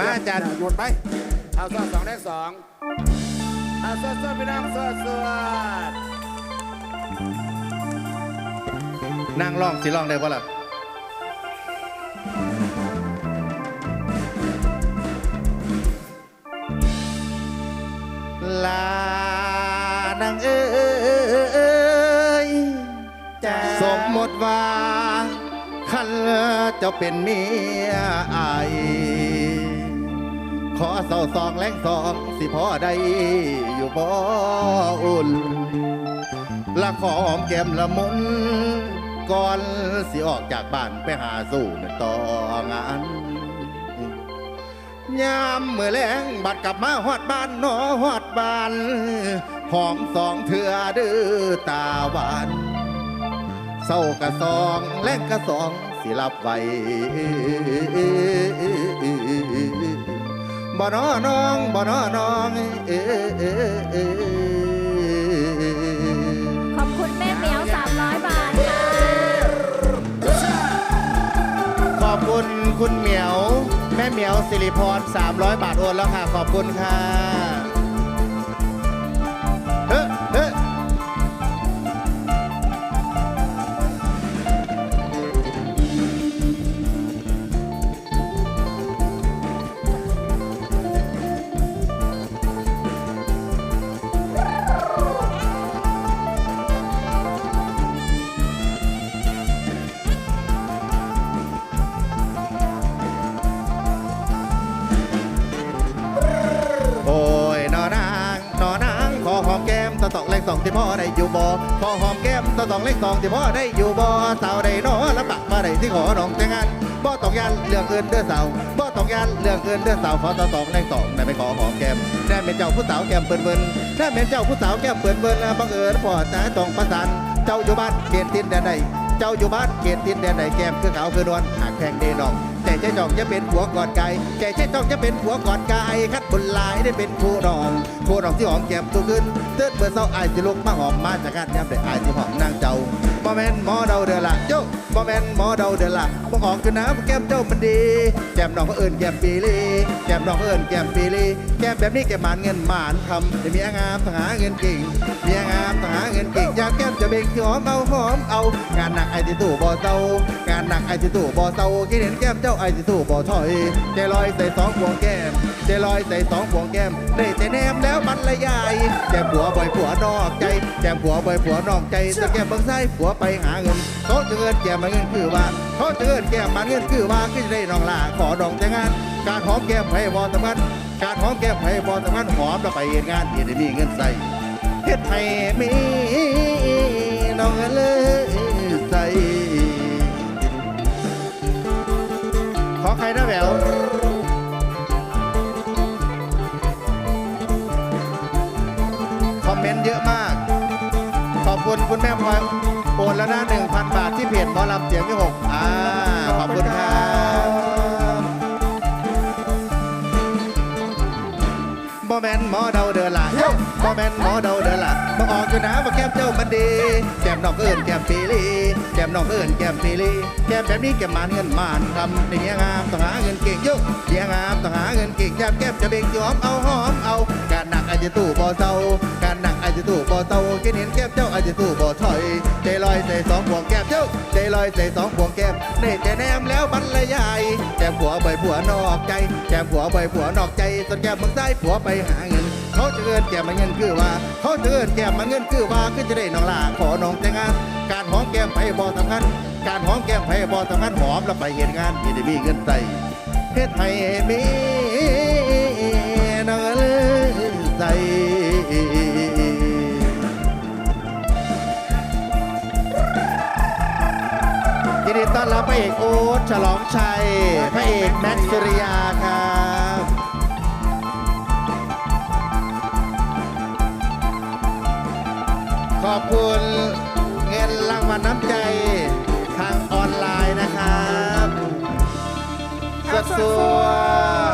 มาอาจารย์โยนไปเอาซอสองได้สองเอาซอสพี่น้องซอสวดนั่งร้องสิร้องได้ปะล่ะลานางเอ้ยจ้าสมมติว่าคันเจ้าเป็นเมียอาย ขอเสาสองแรงสองสิพอได้อยู่บ่อุ่นละขอหอมแก้มละมุนก่อนสิออกจากบ้านไปหาสู่นต่องานยามเมื่อแรงบัดกลับมาฮอดบ้านนอฮอดบ้านหอมสองเถื่อดื้อตาหวานเศร้ากะสองแรงกะสองสิรับไว้ บ่นอน้องบ่นอน้องเอ้ขอบคุณแม่เหมียวสามร้อยบาทค่ะขอบคุณคุณเหมียว แม่เหมียวสิริพร300 บาทโอนแล้วค่ะ ขอบคุณค่ะ สองที่พ่อได้อยู่บ่ขอหอมแก้มตะตอกเลขสองที่พ่อได้อยู่บ่สาวได้นอรับปากมาได้ที่ขอน้องแต่งงานบ่ต้องยันเรื่องอื่นเด้อสาวบ่ต้องยันเรื่องอื่นเด้อสาวขอตะตอกเลขสองได้ไปขอหอมแก้มแน่เป็นเจ้าผู้สาวแก้มเปิ้นเปิ้นแน่เป็นเจ้าผู้สาวแก้มเปิ้นเปิ้นบังเอิญพ่อแต่ต้องประสานเจ้าอยู่บ้านเขตทินแดนใดเจ้าอยู่บ้านเขตทินแดนใดแก้มคือขาวคือนวลหากแพงเดนอง แต่ใจจองจะเป็นผัวกอนไก่แต่ใจจองจะเป็นผัวกอนไก่คัดบนลายได้เป็นคู่นองคู่นองที่หอมแก้มตัวขึ้นเตือนเปิดเศร้าอายสิลุกมาหอมมาจากการย้ำได้อายสิหอมนางเจ้าบ่แม่นหมอเดาเดือละโจ้บ่แม่นหมอเดาเดือละบ่ออกคือน้ำแก้มเจ้ามันดีแก้มน้องเขาเอิญแก้มปีลีแก้มน้องเขาเอิญแก้มปีลีแก้มแบบนี้แก้มหมานเงินหมานคำได้มีงามหาเงินเก่งมีงามหาเงินเก่งอยากแก้มจะเบ่งที่หอมเอาหอมเอางานหนักไอ้ที่ตู้บ่เศร้างานหนักไอ้ที่ตู้บ่เศร้าคิดเห็นแก้มเจ้าไอ้ที่ตู้บ่ถอยใจลอยใส่สองพวงแก้มใจลอยใส่สองพวงแก้มได้แต่แนมแล้วมันละยายแก้มผัวบ่อยผัวนอกใจแก้มผัวบ่อยผัวนอกใจแต่แก้มเบิ่งซ้ผัวไปหาเงินเขาจะเงินแก้มมาเงินคือว่าเขาจะเงินแก้มมาเงินคือว่าก็จะได้น้องลาขอดองแต่งาน การหอมแก้มไผ่บอสำคัญการหอมแก้มไผ่บอสำคัญหอมแล้วไปเฮ็ดงานที่ได้มีเงินใส่เฮ็ดให้มีน้องเลย เมนต์เยอะมาก ขอบคุณคุณแม่พลอยโอนแล้วนะหนึ่งพันบาทที่เพจหมอลำเสียงที่หกอ่าขอบคุณครับบ่แม่นหมอเดาเดือละบ่แม่นหมอเดาเดือละบ่ออกอยู่นะว่าแก้มเจ้ามันดี แก้มนอกเอิญแก้มปีลีแก้มนอกเอิญแก้มปีลีแก้มแบบนี้แก้มมานเงินมานทำในเมียงามต้องหาเงินเก่งเยอะเมียงามต้องหาเงินเก่งแก้มแก้มจะเบ่งจะหอมเอาหอมเอาการหนักอาจจะตู้บ่เศร้าากินเห็นแก้มเจ้าอาจจะตู้บ่ถอยใจลอยใส่สองพวงแก้มเจ้าใจลอยใส่สองพวงแก้มเน่แต่แนมแล้วมันละยายแก้มผัวใบผัวนอกใจแก้มผัวใบผัวนอกใจส่วนแก้มมึงได้ผัวไปหาเงินเขาจะเอินแก้มมาเงินคือว่า เขาจะเอินแก้มมาเงินคือว่าคือจะได้น้องลาขอน้องแต่งงาน การหอมแก้มไผ่บอสำคัญการหอมแก้มไผ่บอสำคัญหอมแล้วไปเห็นงานที่ได้มีเงินใส่เฮ็ดให้มี นดีต้อนรับพระเอกโอ๊ตฉลองชัย พระเอกแม็กซ์สุริยาครับขอบคุณเงินรางวัลน้ำใจทางออนไลน์นะครับสวดสวด